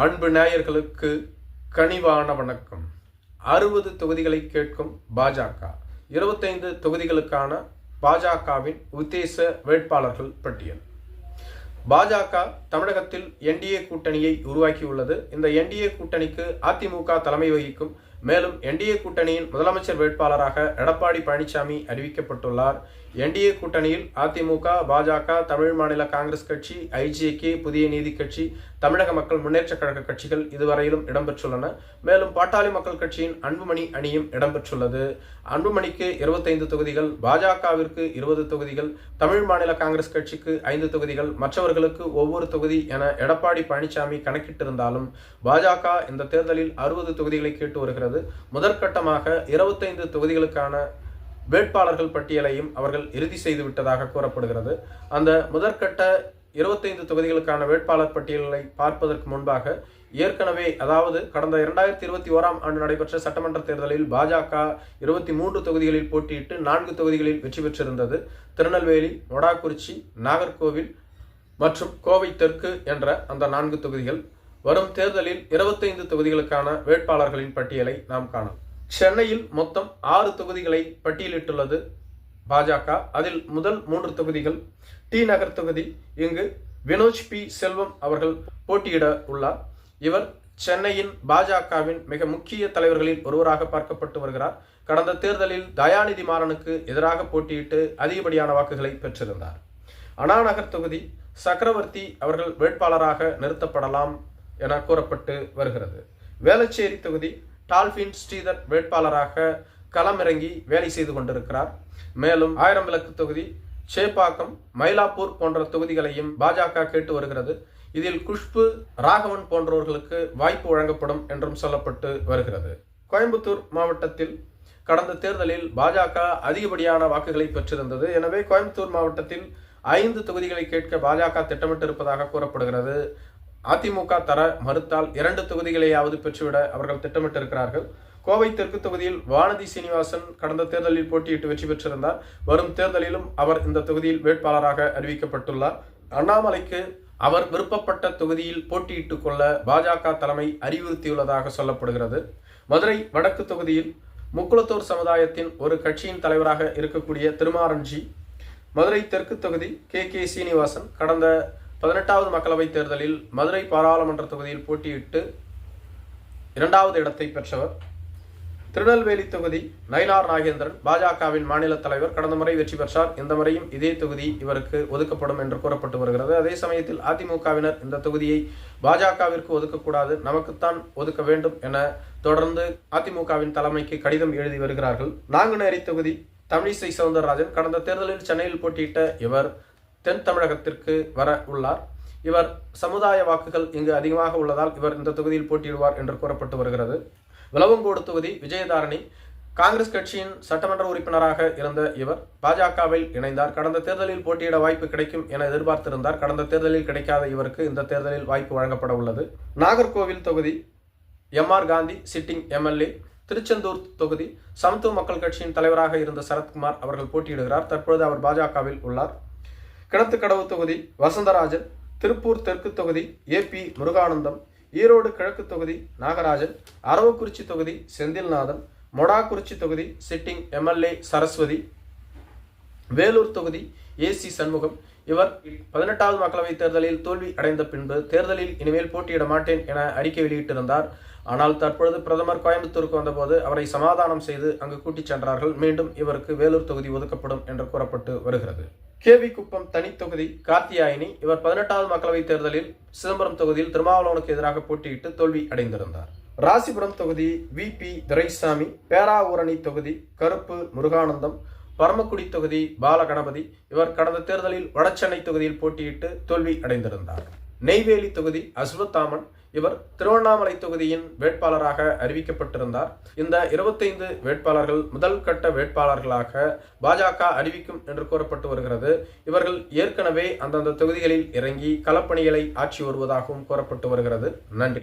அன்பு நேயர்களுக்கு கனிவான வணக்கம். அறுபது தொகுதிகளை கேட்கும் பாஜக. இருபத்தைந்து தொகுதிகளுக்கான பாஜகவின் உத்தேச வேட்பாளர்கள் பட்டியல். பாஜக தமிழகத்தில் என்டிஏ கூட்டணியை உருவாக்கியுள்ளது. இந்த என்டிஏ கூட்டணிக்கு அதிமுக தலைமை வகிக்கும் மேலும் என்டிஏ கூட்டணியின் முதலமைச்சர் வேட்பாளராக எடப்பாடி பழனிசாமி அறிவிக்கப்பட்டுள்ளார். என்டிஏ கூட்டணியில் அதிமுக பாஜக தமிழ் மாநில காங்கிரஸ் கட்சி ஐஜேகே புதிய நீதி கட்சி தமிழக மக்கள் முன்னேற்ற கழக கட்சிகள் இதுவரையிலும் இடம்பெற்றுள்ளன. மேலும் பாட்டாளி மக்கள் கட்சியின் அன்புமணி அணியும் இடம்பெற்றுள்ளது. அன்புமணிக்கு இருபத்தைந்து தொகுதிகள் பாஜகவிற்கு இருபது தொகுதிகள் தமிழ் மாநில காங்கிரஸ் கட்சிக்கு ஐந்து தொகுதிகள் மற்றவர்களுக்கு ஒவ்வொரு தொகுதி என எடப்பாடி பழனிசாமி கணக்கிட்டிருந்தாலும் பாஜக இந்த தேர்தலில் அறுபது தொகுதிகளை கேட்டு வருகிறது. முதற்கட்டமாக இருபத்தைந்து தொகுதிகளுக்கான வேட்பாளர்கள் பட்டியலையும் அவர்கள் இறுதி செய்து விட்டதாக கூறப்படுகிறது. அந்த முதற்கட்ட இருபத்தைந்து தொகுதிகளுக்கான வேட்பாளர் பட்டியல்களை பார்ப்பதற்கு முன்பாக ஏற்கனவே அதாவது கடந்த இரண்டாயிரத்தி இருபத்தி ஓராம் ஆண்டு நடைபெற்ற சட்டமன்ற தேர்தலில் பாஜக இருபத்தி மூன்று தொகுதிகளில் போட்டியிட்டு நான்கு தொகுதிகளில் வெற்றி பெற்றிருந்தது. திருநெல்வேலி மொடாக்குறிச்சி நாகர்கோவில் மற்றும் கோவை தெற்கு என்ற அந்த நான்கு தொகுதிகள். வரும் தேர்தலில் இருபத்தைந்து தொகுதிகளுக்கான வேட்பாளர்களின் பட்டியலை நாம் காணலாம் சென்னையில் மொத்தம் ஆறு தொகுதிகளை பட்டியலிட்டுள்ளது பாஜக. அதில் முதல் மூன்று தொகுதிகள் டி நகர் தொகுதி. இங்கு வினோஜ் பி. செல்வம் அவர்கள் போட்டியிட உள்ளார். இவர் சென்னையின் பாஜகவின் மிக முக்கிய தலைவர்களில் ஒருவராக பார்க்கப்பட்டு வருகிறார். கடந்த தேர்தலில் தயாநிதி மாறனுக்கு எதிராக போட்டியிட்டு அதிகப்படியான வாக்குகளை பெற்றிருந்தார். அண்ணாநகர் தொகுதி சக்கரவர்த்தி அவர்கள் வேட்பாளராக நிறுத்தப்படலாம். என கூறப்பட்டு வருகிறது. வேளச்சேரி தொகுதி டால்பின் ஸ்ரீதர் வேட்பாளராக களமிறங்கி வேலை செய்து கொண்டிருக்கிறார். மேலும் ஆயிரம் விளக்கு தொகுதி சேப்பாக்கம் மயிலாப்பூர் போன்ற தொகுதிகளையும் பாஜக கேட்டு வருகிறது. இதில் குஷ்பு ராகவன் போன்றவர்களுக்கு வாய்ப்பு வழங்கப்படும் என்றும் சொல்லப்பட்டு வருகிறது. கோயம்புத்தூர் மாவட்டத்தில் கடந்த தேர்தலில் பாஜக அதிகப்படியான வாக்குகளை பெற்றிருந்தது. எனவே கோயம்புத்தூர் மாவட்டத்தில் ஐந்து தொகுதிகளை கேட்க பாஜக திட்டமிட்டிருப்பதாக கூறப்படுகிறது. அதிமுக தர மறுத்தால் இரண்டு தொகுதிகளையாவது பெற்றுவிட அவர்கள் திட்டமிட்டிருக்கிறார்கள். கோவை தெற்கு தொகுதியில் வானதி சீனிவாசன் கடந்த தேர்தலில் போட்டியிட்டு வெற்றி பெற்றிருந்தார். வரும் தேர்தலிலும் அவர் இந்த தொகுதியில் வேட்பாளராக அறிவிக்கப்பட்டுள்ளார். அண்ணாமலைக்கு அவர் விருப்பப்பட்ட தொகுதியில் போட்டியிட்டுக் கொள்ள பாஜக தலைமை அறிவுறுத்தியுள்ளதாக சொல்லப்படுகிறது. மதுரை வடக்கு தொகுதியில் முக்குளத்தூர் சமுதாயத்தின் ஒரு கட்சியின் தலைவராக இருக்கக்கூடிய திருமாரன்ஜி மதுரை தெற்கு தொகுதி கே கே சீனிவாசன் கடந்த பதினெட்டாவது மக்களவைத் தேர்தலில் மதுரை பாராளுமன்ற தொகுதியில் போட்டியிட்டு இரண்டாவது இடத்தை பெற்றவர். திருநெல்வேலி தொகுதி நயினார் நாகேந்திரன் பாஜகவின் மாநில தலைவர். கடந்த முறை வெற்றி பெற்றார். இந்த முறையும் இதே தொகுதி இவருக்கு ஒதுக்கப்படும் என்று கூறப்பட்டு வருகிறது. அதே சமயத்தில் அதிமுகவினர் இந்த தொகுதியை பாஜகவிற்கு ஒதுக்கக்கூடாது நமக்குத்தான் ஒதுக்க வேண்டும் என தொடர்ந்து அதிமுகவின் தலைமைக்கு கடிதம் எழுதி வருகிறார்கள். நாங்குநேரி தொகுதி தமிழிசை சவுந்தரராஜன். கடந்த தேர்தலில் சென்னையில் போட்டியிட்ட இவர் தென் தமிழகத்திற்கு வர உள்ளார். இவர் சமுதாய வாக்குகள் இங்கு அதிகமாக உள்ளதால் இவர் இந்த தொகுதியில் போட்டியிடுவார் என்று கூறப்பட்டு வருகிறது. விளவங்கோடு தொகுதி விஜயதாரணி காங்கிரஸ் கட்சியின் சட்டமன்ற உறுப்பினராக இருந்த இவர் பாஜகவில் இணைந்தார். கடந்த தேர்தலில் போட்டியிட வாய்ப்பு கிடைக்கும் என எதிர்பார்த்திருந்தார். கடந்த தேர்தலில் கிடைக்காத இவருக்கு இந்த தேர்தலில் வாய்ப்பு வழங்கப்பட உள்ளது. நாகர்கோவில் தொகுதி M R Gandhi sitting MLA Tiruchendur தொகுதி சமத்துவ மக்கள் கட்சியின் தலைவராக இருந்த சரத்குமார் அவர்கள் போட்டியிடுகிறார். தற்பொழுது அவர் பாஜகவில் உள்ளார். கிணத்துக்கடவு தொகுதி வசந்தராஜன். திருப்பூர் தெற்கு தொகுதி ஏ பி முருகானந்தம். ஈரோடு கிழக்கு தொகுதி நாகராஜன். அரவக்குறிச்சி தொகுதி செந்தில்நாதன். மொடாக்குறிச்சி தொகுதி சிட்டிங் எம்எல்ஏ சரஸ்வதி. வேலூர் தொகுதி ஏசி சண்முகம். இவர் பதினெட்டாவது மக்களவைத் தேர்தலில் தோல்வி அடைந்த பின்பு தேர்தலில் இனிமேல் போட்டியிட மாட்டேன் என அறிக்கை வெளியிட்டிருந்தார். ஆனால் தற்பொழுது பிரதமர் கோயம்புத்தூருக்கு வந்தபோது அவரை சமாதானம் செய்து அங்கு கூட்டிச் சென்றார்கள். மீண்டும் இவருக்கு வேலூர் தொகுதி ஒதுக்கப்படும் என்று கூறப்பட்டு வருகிறது. கேவி குப்பம் தனி தொகுதி கார்த்தியாயினி இவர் பதினெட்டாவது மக்களவைத் தேர்தலில் சிதம்பரம் தொகுதியில் திருமாவளவனுக்கு எதிராக போட்டியிட்டு தோல்வி அடைந்திருந்தார். ராசிபுரம் தொகுதி வி. பி. துரைசாமி பேராவூரணி தொகுதி கருப்பு முருகானந்தம் பரமக்குடி தொகுதி பாலகணபதி இவர் கடந்த தேர்தலில் வடசென்னை தொகுதியில் போட்டியிட்டு தோல்வி அடைந்திருந்தார். நெய்வேலி தொகுதி அஸ்வத்தாமன் இவர் திருவண்ணாமலை தொகுதியின் வேட்பாளராக அறிவிக்கப்பட்டிருந்தார். இந்த இருபத்தைந்து வேட்பாளர்கள் முதல் கட்ட வேட்பாளர்களாக பாஜக அறிவிக்கும் என்று கூறப்பட்டு வருகிறது. இவர்கள் ஏற்கனவே அந்தந்த தொகுதிகளில் இறங்கி களப்பணிகளை ஆட்சி வருவதாகவும் கூறப்பட்டு வருகிறது. நன்றி.